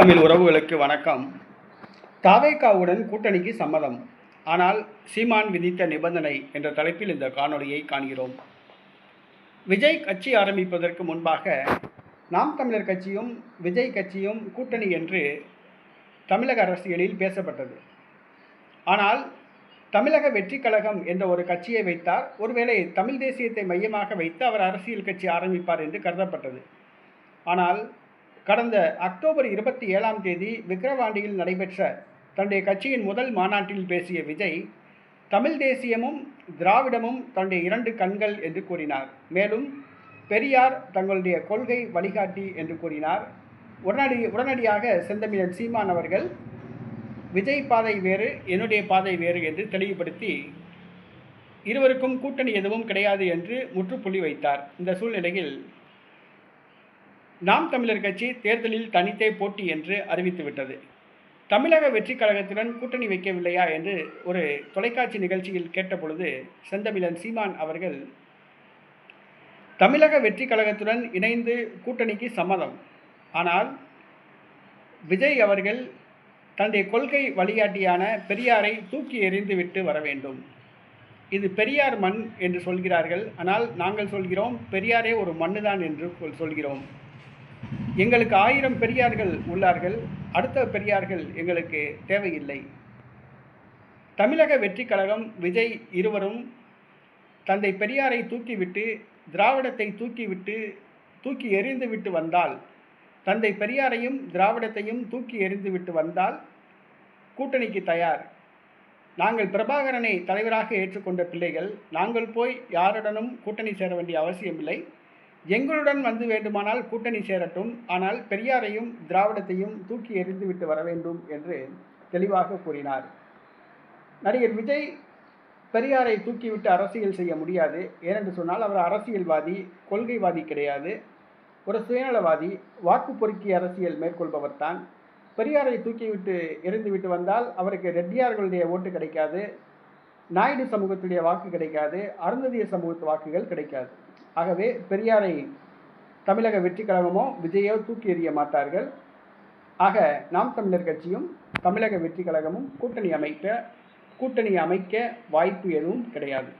தமிழ் உறவுகளுக்கு வணக்கம். தாவேகாவுடன் கூட்டணிக்கு சம்மதம். ஆனால் சீமான் விதித்த நிபந்தனை என்ற தலைப்பில் இந்த காணொலியை காண்கிறோம். விஜய் கட்சி ஆரம்பிப்பதற்கு முன்பாக நாம் தமிழர் கட்சியும் விஜய் கட்சியும் கூட்டணி என்று தமிழக அரசியலில் பேசப்பட்டது. ஆனால் தமிழக வெற்றி கழகம் என்ற ஒரு கட்சியை வைத்தார். ஒருவேளை தமிழ் தேசியத்தை மையமாக வைத்து அவர் அரசியல் கட்சி ஆரம்பிப்பார் என்று கருதப்பட்டது. ஆனால் கடந்த அக்டோபர் இருபத்தி ஏழாம் தேதி விக்கிரவாண்டியில் நடைபெற்ற தன்னுடைய கட்சியின் முதல் மாநாட்டில் பேசிய விஜய் தமிழ் தேசியமும் திராவிடமும் தன்னுடைய இரண்டு கண்கள் என்று கூறினார். மேலும் பெரியார் தங்களுடைய கொள்கை வழிகாட்டி என்று கூறினார். உடனடி உடனடியாக செந்தமிழன் சீமான் அவர்கள் விஜய் பாதை வேறு என்னுடைய பாதை வேறு என்று தெளிவுபடுத்தி இருவருக்கும் கூட்டணி எதுவும் கிடையாது என்று முற்றுப்புள்ளி வைத்தார். இந்த சூழ்நிலையில் நாம் தமிழர் கட்சி தேர்தலில் தனித்தே போட்டி என்று அறிவித்துவிட்டது தமிழக வெற்றி கழகத்துடன் கூட்டணி வைக்கவில்லையா என்று ஒரு தொலைக்காட்சி நிகழ்ச்சியில் கேட்டபொழுது செந்தமிழன் சீமான் அவர்கள் தமிழக வெற்றி கழகத்துடன் இணைந்து கூட்டணிக்கு சம்மதம். ஆனால் விஜய் அவர்கள் தன்னுடைய கொள்கை வழிகாட்டியான பெரியாரை தூக்கி எறிந்துவிட்டு வர வேண்டும். இது பெரியார் மண் என்று சொல்கிறார்கள். ஆனால் நாங்கள் சொல்கிறோம் பெரியாரே ஒரு மண்ணுதான் என்று சொல்கிறோம். எங்களுக்கு ஆயிரம் பெரியார்கள் உள்ளார்கள் அடுத்த பெரியார்கள் எங்களுக்கு தேவையில்லை. தமிழக வெற்றி கழகம் விஜய் இருவரும் தந்தை பெரியாரை தூக்கிவிட்டு திராவிடத்தை தூக்கிவிட்டு தூக்கி எறிந்துவிட்டு வந்தால் தந்தை பெரியாரையும் திராவிடத்தையும் தூக்கி எறிந்துவிட்டு வந்தால் கூட்டணிக்கு தயார். நாங்கள் பிரபாகரனை தலைவராக ஏற்றுக்கொண்ட பிள்ளைகள் நாங்கள் போய் யாருடனும் கூட்டணி சேர வேண்டிய அவசியமில்லை. எங்களுடன் வந்து வேண்டுமானால் கூட்டணி சேரட்டும். ஆனால் பெரியாரையும் திராவிடத்தையும் தூக்கி எறிந்துவிட்டு வர வேண்டும் என்று தெளிவாக கூறினார். நடிகர் விஜய் பெரியாரை தூக்கிவிட்டு அரசியல் செய்ய முடியாது. ஏனென்று சொன்னால் அவர் அரசியல்வாதி கொள்கைவாதி கிடையாது. ஒரு சுயநலவாதி வாக்கு பொறுக்கி அரசியல் மேற்கொள்பவர் தான். பெரியாரை தூக்கிவிட்டு எறிந்துவிட்டு வந்தால் அவருக்கு ரெட்டியார்களுடைய ஓட்டு கிடைக்காது. நாயுடு சமூகத்துடைய வாக்கு கிடைக்காது. அருந்ததிய சமூகத்து வாக்குகள் கிடைக்காது. ஆகவே பெரியாரை தமிழக வெற்றி கழகமோ விஜயோ தூக்கி எறிய மாட்டார்கள். ஆக நாம் தமிழர் கட்சியும் தமிழக வெற்றி கழகமும் கூட்டணி அமைக்க கூட்டணி அமைக்க வாய்ப்பு எதுவும் கிடையாது.